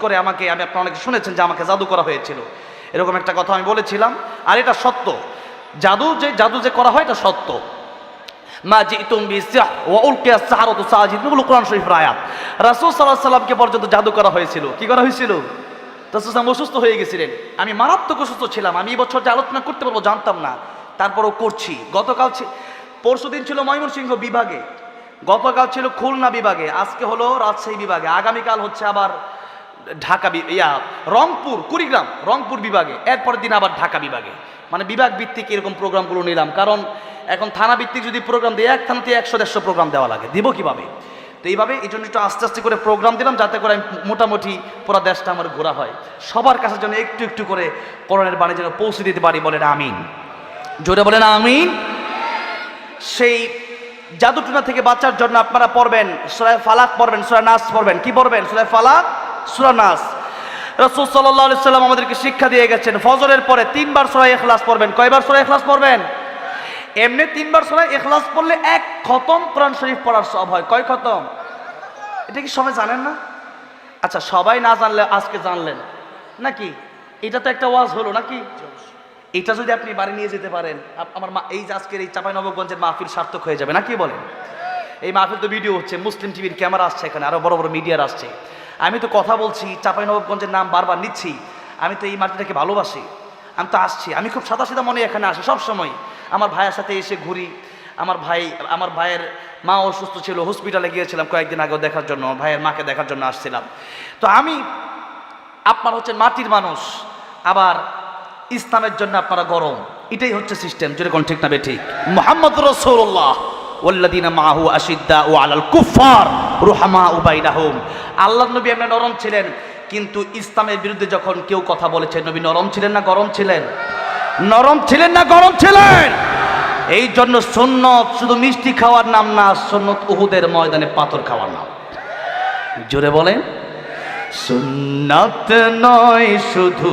করে আমাকে, আমি আপনারা অনেকে শুনেছেন যে আমাকে জাদু করা হয়েছিল। এরকম একটা কথা আমি বলেছিলাম। আর এটা সত্য। জাদু যে জাদু যে করা হয় এটা সত্য। মা সাজিদ। এগুলো কোরআন শরীফের আয়াত। রাসূল সাল্লাল্লাহু সাল্লামকে পর্যন্ত জাদু করা হয়েছিল। কি করা হয়েছিল? রাসূল সাল্লাম অসুস্থ হয়ে গেছিলেন। আমি মারাত্মক অসুস্থ ছিলাম। আমি এই বছর যে আলোচনা করতে পারব জানতাম না। তারপরও করছি। গতকাল পরশু দিন ছিল ময়মনসিংহ বিভাগে। গতকাল ছিল খুলনা বিভাগে। আজকে হলো রাজশাহী বিভাগে। আগামীকাল হচ্ছে আবার ঢাকা ইয়া, রংপুর, কুড়িগ্রাম, রংপুর বিভাগে। এরপরের দিন আবার ঢাকা বিভাগে। মানে বিভাগ ভিত্তিক এরকম প্রোগ্রামগুলো নিলাম। কারণ এখন থানা ভিত্তিক যদি প্রোগ্রাম দিই এক থানাতে একশো, দেড়শো প্রোগ্রাম দেওয়া লাগে। দিব কীভাবে? তো এইভাবে এই জন্য একটু আস্তে আস্তে করে প্রোগ্রাম দিলাম, যাতে করে আমি মোটামুটি পুরো দেশটা আমার ঘোরা হয়। সবার কাছে যেন একটু একটু করে করোনার বাণী যেন পৌঁছে দিতে পারি বলেন আমিন। জোরে বলেন আমিন। সেই জাদুটুনা থেকে বাঁচার জন্য আপনারা পড়বেন, সুরায় ফালাক পড়বেন সুরা নাস পড়বেন। কি পড়বেন? সুরায় ফালাক? সুরা নাস। রসুল সাল্লাহ সাল্লাম আমাদেরকে শিক্ষা দিয়ে গেছেন, ফজরের পরে তিনবার সুরায় এখলাস পড়বেন। কয়বার সুরায় এখলাস পড়বেন? এমনি তিনবার সুরায় এখলাস পড়লে এক খতম কোরআন শরীফ পড়ার সব হয়। কয় খতম? এটা কি সবাই জানেন না? আচ্ছা সবাই না জানলে আজকে জানলেন। নাকি? এটা তো একটা ওয়াজ হলো নাকি? এটা যদি আপনি বাড়ি নিয়ে যেতে পারেন আমার মা এই আজকের এই চাপাই নবগঞ্জের মাহফিল সার্থক হয়ে যাবে না কি বলেন? এই মাহফিল তো ভিডিও হচ্ছে, মুসলিম টিভির ক্যামেরা আসছে এখানে, আরও বড় বড় মিডিয়ার আসছে। আমি তো কথা বলছি চাপাই নবগঞ্জের নাম বারবার নিচ্ছি। আমি তো এই মাটিটাকে ভালোবাসি। আমি তো আসছি। আমি খুব সাদা সিধা মনে এখানে আসি সব সময় আমার ভাইয়ের সাথে এসে ঘুরি। আমার ভাই, আমার ভাইয়ের মা অসুস্থ ছিল, হসপিটালে গিয়েছিলাম কয়েকদিন আগেও দেখার জন্য। ভাইয়ের মাকে দেখার জন্য আসছিলাম। তো আমি, আপনার হচ্ছেন মাটির মানুষ। আবার ইসলামের জন্য আপনারা গরম। এটাই হচ্ছে সিস্টেম যদি যেরকম ঠিক না বে ঠিক? মোহাম্মদ রসৌল্লাহ ওল্লাদিনা মাহু আশিদ্দা ও আলাল কুফার রুহামা উবাইনাহুম। আল্লাহ নবী এমনি নরম ছিলেন, কিন্তু ইসলামের বিরুদ্ধে যখন কেউ কথা বলেছে, নবী নরম ছিলেন না গরম ছিলেন? নরম ছিলেন না গরম ছিলেন? এই জন্য সুন্নত শুধু মিষ্টি খাওয়ার নাম না, সুন্নত উহুদের ময়দানে পাথর খাওয়ার নাম। জোরে বলেন, সুন্নাত নয় শুধু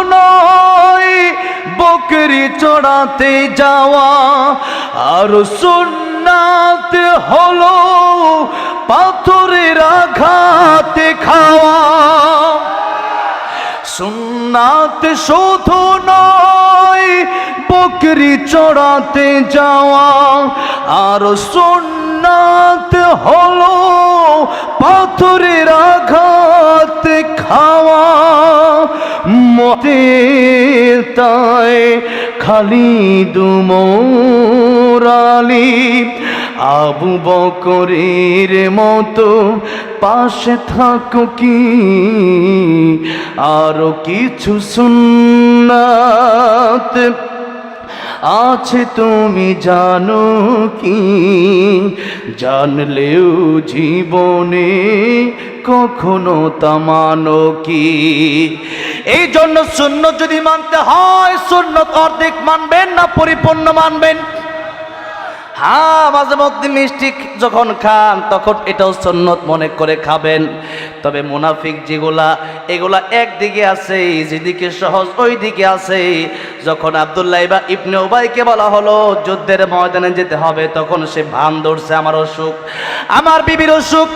চড়াতে যাওয়া। আর সুন্নাত হলো পাথরের আঘাতে খাওয়া। সুন্নাত শুধু নয়, বকরি চড়াতে যাওয়া। আর সুন্নাত হলো পাথরের আঘাত মতে তাই খালি দুমোরালি আবু বকরের মতো পাশে থাকো কি? আরও কিছু সুন্নাত আছে তুমি জানো কি? জানলেও জীবনে কখনো তামানো কি? এই জন্য সুন্নত যদি মানতে হয়, সুন্নত অর্ধেক মানবেন না পরিপূর্ণ মানবেন? হ্যাঁ মাঝে মধ্যে মিষ্টি যখন খান, তখন এটাও সন্ন্যত মনে করে খাবেন। তবে মুনাফিক যেগুলা, এগুলা একদিকে আছে, যেদিকে সহজ ওই দিকে আছে। যখন আবদুল্লাহ বা ইবনে উবাইকে বলা হলো, যুদ্ধের ময়দানে যেতে হবে, তখন সে ভান ধরছে আমার অসুখ আমার বিবির অসুখ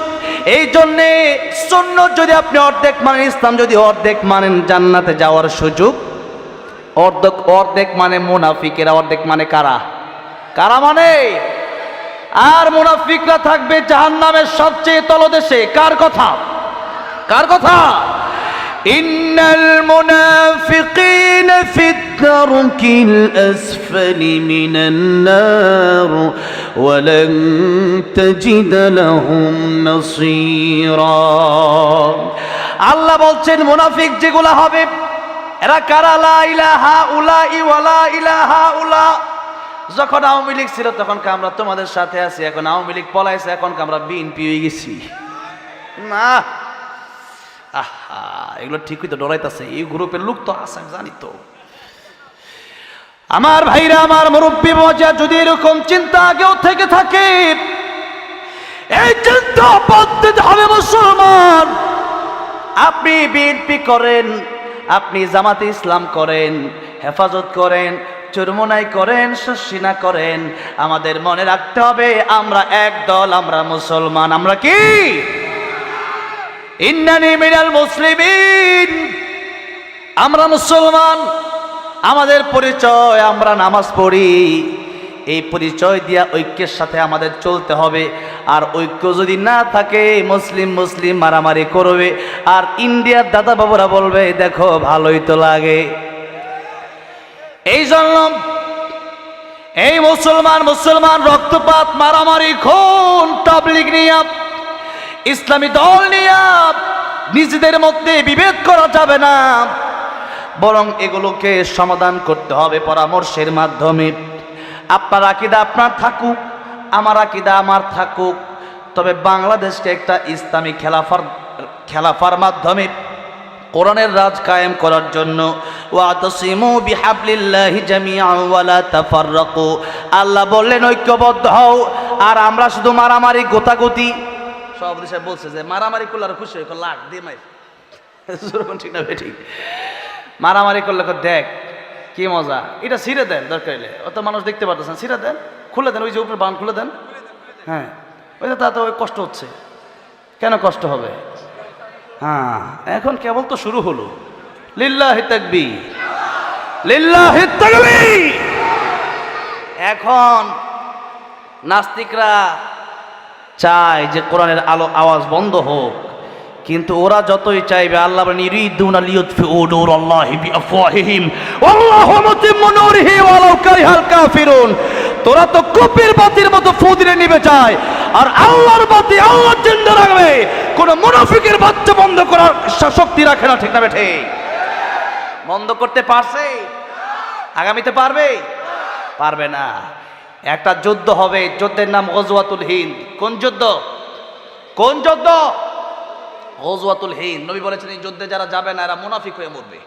এই জন্যে শূন্য যদি আপনি অর্ধেক মানেন, ইসলাম যদি অর্ধেক মানেন, জান্নাতে যাওয়ার সুযোগ? অর্ধেক অর্ধেক মানে মুনাফিকেরা, অর্ধেক মানে কারা? কারা মানে? আর মুনাফিকরা থাকবে জাহান্নামের সবচেয়ে তলদেশে। কার কথা? কার কথা? ইন্নাল মুনাফিকিন ফি الدرك الأسفل من النار ولن تجد لهم نصيرا আল্লাহ বলছেন মুনাফিক যেগুলা হবে এরা কারা লা ইলাহা উলা ইওয়ালা ইলাহা উলা যখন আওয়ামী লীগ ছিল তখন আমরা তোমাদের সাথে আছি এখন আওয়ামী লীগ পলাইছে এখন আমরা বিএনপি হয়ে গেছি না আহা, এগুলো ঠিকই তো ডরাইতেছে। এই গ্রুপের লোক তো আছে, আমি জানি তো। আমার ভাইরা, আমার মুরব্বী মজা, যদি এরকম চিন্তা আগেও থেকে থাকে, এই চিন্তা বাদ দিতে হবে মুসলমান। আপনি বিএনপি করেন, আপনি জামাতে ইসলাম করেন, হেফাজত করেন চুরমোনাই করেন, শস্যিনা করেন, আমাদের মনে রাখতে হবে, আমরা এক দল, আমরা মুসলমান, আমরা কি? মুসলিমিন। আমরা মুসলমান, আমাদের পরিচয় আমরা নামাজ পড়ি। এই পরিচয় দিয়া ঐক্যের সাথে আমাদের চলতে হবে। আর ঐক্য যদি না থাকে, মুসলিম মুসলিম মারামারি করবে। আর ইন্ডিয়ার দাদা বাবুরা বলবে, দেখো, ভালোই তো লাগে। এই জন্য এই মুসলমান মুসলমান রক্তপাত, মারামারি, খুন, তাবলিগ নিয়া ইসলামী দল নিয়ে নিজেদের মধ্যে বিভেদ করা যাবে না। বরং এগুলোকে সমাধান করতে হবে পরামর্শের মাধ্যমে। আপনার আকিদা আপনার থাকুক, আমার আকিদা আমার থাকুক। তবে বাংলাদেশকে একটা ইসলামী খেলাফার খেলাফার মাধ্যমে কোরআনের রাজ কায়েম করার জন্য আল্লাহ বললেন, ঐক্যবদ্ধ হও। আর আমরা শুধু মারামারি, গোতাগুতি সব দেশে বলছে যে, মারামারি করলে আর খুশি হয়ে। লাখ দিয়ে মাই ঠিক না ঠিক। মারামারি করলে দেখ, কি মজা। এটা ছিঁড়ে দেন দরকার হলে অত মানুষ দেখতে পারতেছেন, ছিঁড়ে দেন, খুলে দেন, ওই যে উপরে বান খুলে দেন। হ্যাঁ ওই যে তাতে ওই কষ্ট হচ্ছে। কেন কষ্ট হবে? হ্যাঁ এখন কেবল তো শুরু হলো। লিল্লাহি তাকবি লিল্লাহি তাকবি এখন নাস্তিকরা চায় যে কোরআনের আলো আওয়াজ বন্ধ হোক। কিন্তু ওরা যতই চাইবে, আল্লাহ ইরিদুনা লিয়ুতফিউ নূরাল্লাহি বিআফওয়াহিহিম। ওয়াল্লাহু মুতিম্মু নূরিহি ওয়ালাউ কারিহাল কাফিরুন। তোরা তো কপির বাতির মতো ফু দিলে নিবে চায় আর আল্লাহর বাতি আল্লাহ জিন্দা রাখবে। কোন মুনাফিকের বাচ্চা বন্ধ করার শক্তি রাখে না, ঠিক না বেঠে? বন্ধ করতে পারছে? আগামীতে পারবে? পারবে না। একটা যুদ্ধ হবে, যুদ্ধের নাম গজওয়াতুল হিন্দ। কোন যুদ্ধ? কোন যুদ্ধ? গজওয়াতুল হিন্দ। নবী বলেছেন, এই যুদ্ধে যারা যাবে না, এরা মুনাফিক হয়ে মরবে।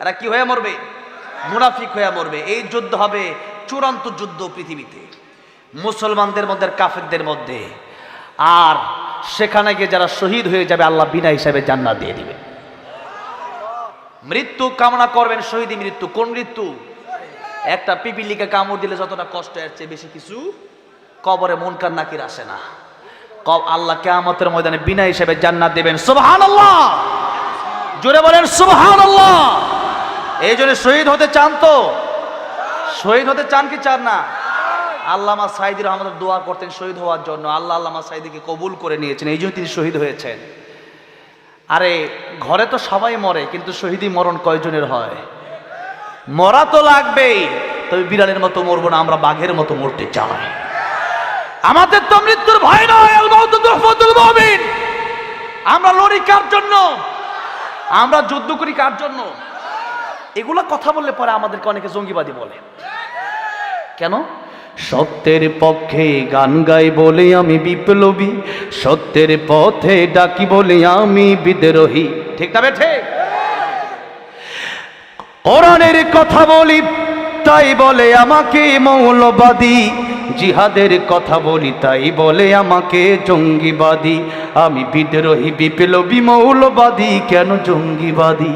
এরা কি হয়ে মরবে? মুনাফিক হয়ে মরবে। এই যুদ্ধ হবে চূড়ান্ত যুদ্ধ পৃথিবীতে, মুসলমানদের মধ্যে, কাফেরদের মধ্যে। আর সেখানে গিয়ে যারা শহীদ হয়ে যাবে, আল্লাহ বিনা হিসাবে জান্নাত দিয়ে দিবে। মৃত্যু কামনা করবেন শহীদ মৃত্যু। কোন মৃত্যু? একটা পিপিলিকে কামড় দিলে যতটা কষ্ট এর চেয়ে বেশি কিছু কবরে মনকার নাকির আসে না। আল্লাহ কেয়ামতের ময়দানে বিনা হিসেবে জান্নাত দেবেন। সুবহানাল্লাহ! জোরে বলেন সুবহান আল্লাহ এই জন্য শহীদ হতে চান তো? শহীদ হতে চান কি চান না? আল্লামা সাইদির আমাদের দোয়া করতেন শহীদ হওয়ার জন্য। আল্লাহ আল্লামা সাইদিকে কবুল করে নিয়েছেন। এই জন্য তিনি শহীদ হয়েছেন। আরে, ঘরে তো সবাই মরে, কিন্তু শহীদি মরণ কয়জনের হয়? মরা তো লাগবেই, তবে বিড়ালের মতো মরবো না, আমরা বাঘের মতো মরতে চাই। আমাদের তো মৃত্যুর ভয় নয় আমরা লড়ি কার জন্য? আমরা যুদ্ধ করি কার জন্য? এগুলা কথা বললে পরে আমাদেরকে অনেকে জঙ্গিবাদী বলে। কেন? সত্যের পক্ষে গান গাই বলে আমি বিপ্লবী, সত্যের পথে ডাকি বলে আমি বিদ্রোহী। ঠিক না বেঠে কোরআনের কথা বলি, তাই বলে আমাকে মৌলবাদী। জিহাদের কথা বলি, তাই বলে আমাকে জঙ্গিবাদী। আমি বিদ্রোহী, বিপ্লবী, মৌলবাদী, কেন জঙ্গিবাদী?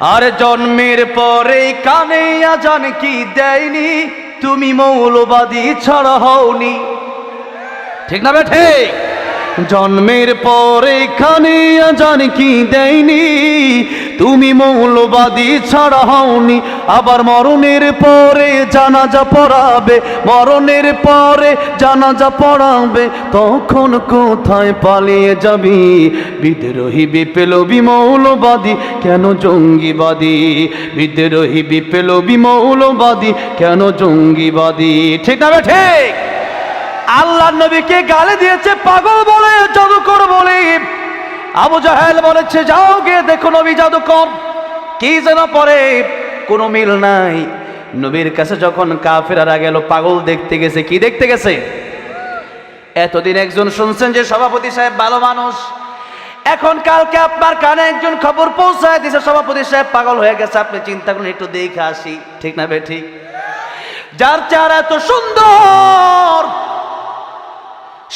আর জন্মের পরে কানে আজান কি দেয়নি? তুমি মৌলবাদী ছাড়া হওনি। ঠিক না বেঠে জন্মের পরে কানে আজান কি দেয়নি? তুমি মৌলবাদী ছাড়া হওনি, আবার মরণের পরে জানাজা পড়াবে, মরণের পরে জানাজা পড়াবে, তখন কোথায় পালিয়ে যাবি? বিদ্রোহী, বিপ্লবী, মৌলবাদী, কেন জঙ্গিবাদী? বিদ্রোহী, বিপ্লবী, মৌলবাদী, কেন জঙ্গিবাদী? ঠিক না ঠিক? আল্লাহ নবীকে গালি দিয়েছে, পাগল বলে, জাদুকর বলে। আবু জাহেল বলেছে, যাও গিয়ে দেখো নবী জাদুকর, কি যেন পরে, কোনো মিল নাই। নবীর কাছে যখন কাফেরারা গেল, পাগল দেখতে গেছে, কি দেখতে গেছে? এতদিন একজন শুনছেন যে সভাপতি সাহেব ভালো মানুষ। এখন কালকে আপনার কানে একজন খবর পৌঁছায় দিছে, সভাপতি সাহেব পাগল হয়ে গেছে। আপনি চিন্তা করুন, একটু দেখে আসি। ঠিক না বে ঠিক যার চেহারা এত সুন্দর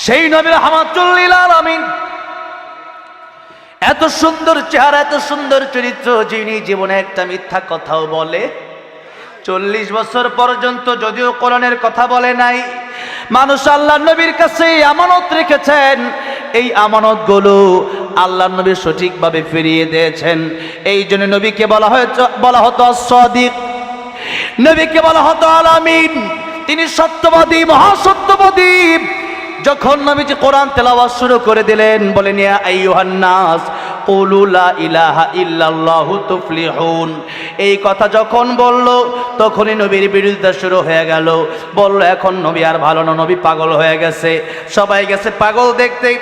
সেই নবীর হামাতুল্লিল আলামিন। এত সুন্দর চেহারা, এত সুন্দর চরিত্র যিনি জীবনে একটা মিথ্যা কথাও বলে, চল্লিশ বছর পর্যন্ত যদিও কোরআনের কথা বলে নাই, মানুষ আল্লাহ নবীর কাছে আমানত রেখেছেন। এই আমানতগুলো আল্লাহ নবী সঠিকভাবে ফিরিয়ে দিয়েছেন। এই জন্য নবীকে বলা হয়েছে, বলা হতো সদিক নবীকে বলা হতো আলামিন। তিনি সত্যবাদী, মহাসত্যবাদী। যখন নবীজি কোরআন তেলাওয়াত শুরু করে দিলেন ইয়া আইয়ুহান নাস কুলু লা ইলাহা ইল্লাল্লাহু তুফলিহুন। এই কথা যখন বলল, তখনই নবীর বিরুদ্ধে শুরু হয়ে গেল। বলল, এখন নবী আর ভালো না, নবী পাগল হয়ে গেছে। সবাই গেছে পাগল দেখতে।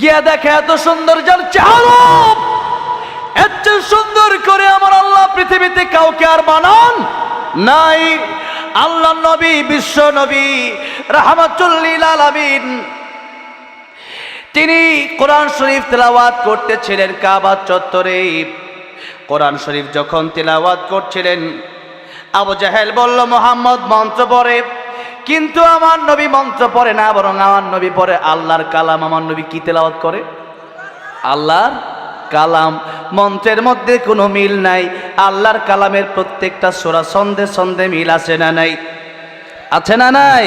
গিয়া দেখে এত সুন্দর যার চেহারা। এত সুন্দর করে আমার আল্লাহ পৃথিবীতে কাউকে আর বানান নাই। আল্লাহ নবী, বিশ্ব নবী রাহমাতুল্লিল আলামিন তিনি কোরআন শরীফ তেলাওয়াত করতেছিলেন কাবা চত্বরে। কোরআন শরীফ যখন তেলাওয়াত করছিলেন, আবু জাহেল বলল, মোহাম্মদ, মন্ত্র পড়ে। কিন্তু আমার নবী মন্ত্র পড়ে না, বরং আমার নবী পড়ে আল্লাহর কালাম। আমার নবী কি তেলাওয়াত করে? আল্লাহর কালাম। মন্ত্রের মধ্যে কোনো মিল নাই। আল্লাহর কালামের প্রত্যেকটা সোরা সন্ধে সন্ধে মিল আছে না নাই? আছে না নাই?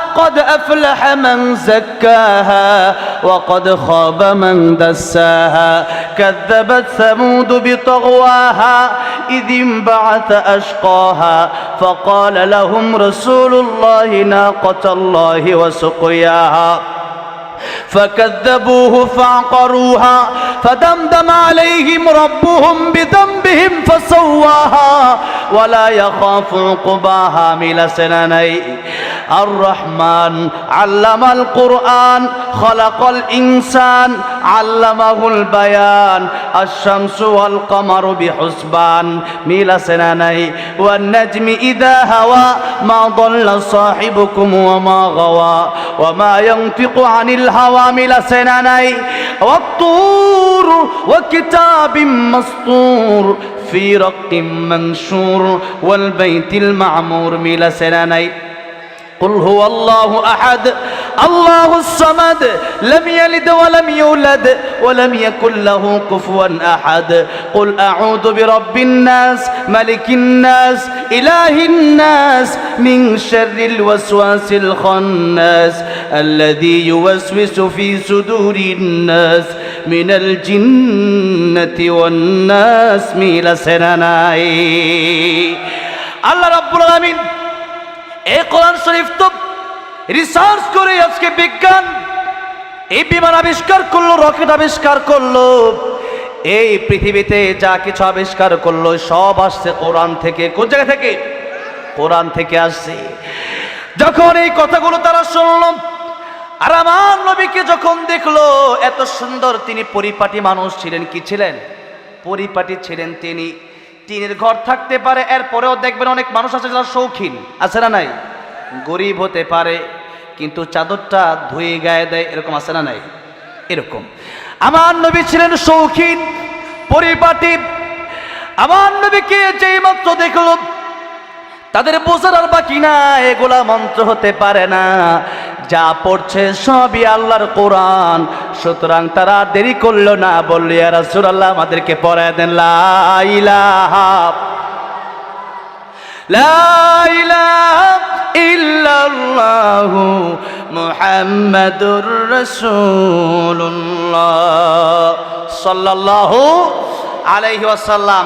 قد أفلح من زكاها وقد خاب من دساها. كذبت ثمود بطغواها إذ انبعث أشقاها فقال لهم رسول الله ناقة الله وسقياها. فكذبوه فعقروها فدمدم عليهم ربهم بذنبهم فسواها. ولا يخاف عقباها من سنني الرحمن علم القرآن خلق الإنسان علمه البيان الشمس والقمر بحسبان ميل سنني والنجم إذا هوى ما ضل صاحبكم وما غوى وما ينطق عن الهوى ميل سنني والطور وكتاب مسطور في رق منشور والبيت المعمور ميل سنني قل هو الله أحد الله الصمد لم يلد ولم يولد ولم يكن له كفوا أحد. قل أعوذ برب الناس ملك الناس إله الناس من شر الوسواس الخناس الذي يوسوس في صدور الناس. من الجنة والناس ميل سنناي الله رب العالمين. এই কোরআন শরীফ তো রিসার্চ করে আজকে বিজ্ঞান, এই বিমান আবিষ্কার করল, রকেট আবিষ্কার করল। এই পৃথিবীতে যা কিছু আবিষ্কার করল, সব আসছে কোরআন থেকে। কোন জায়গা থেকে? কোরআন থেকে আসছে। যখন এই কথাগুলো তারা শুনল, আর আমার নবীকে যখন দেখল, এত সুন্দর তিনি পরিপাটি মানুষ ছিলেন, কি ছিলেন? পরিপাটি ছিলেন তিনি। টিনের ঘর থাকতে পারে, এরপরেও দেখবেন অনেক মানুষ আছে যারা শৌখিন। আছে না নাই? গরিব হতে পারে, কিন্তু চাদরটা ধুয়ে গায়ে দেয়, এরকম আছে না নাই? এরকম। আমার নবী ছিলেন শৌখিন, পরিপাটি। আমার নবীকে যেই মাত্র দেখল তাদের বোঝার আর বাকি না এগুলা মন্ত্র হতে পারে না। যা পড়ছে সবই আল্লাহর কোরআন। সুতরাং তারা দেরি করল না, বললি আর রাসূলুল্লাহ, আমাদেরকে পড়ায় দেন, লা ইলাহা লা ইলাহা ইল্লাল্লাহু মুহাম্মাদুর রাসূলুল্লাহ সাল্লাল্লাহু আলাইহি ওয়াসাল্লাম।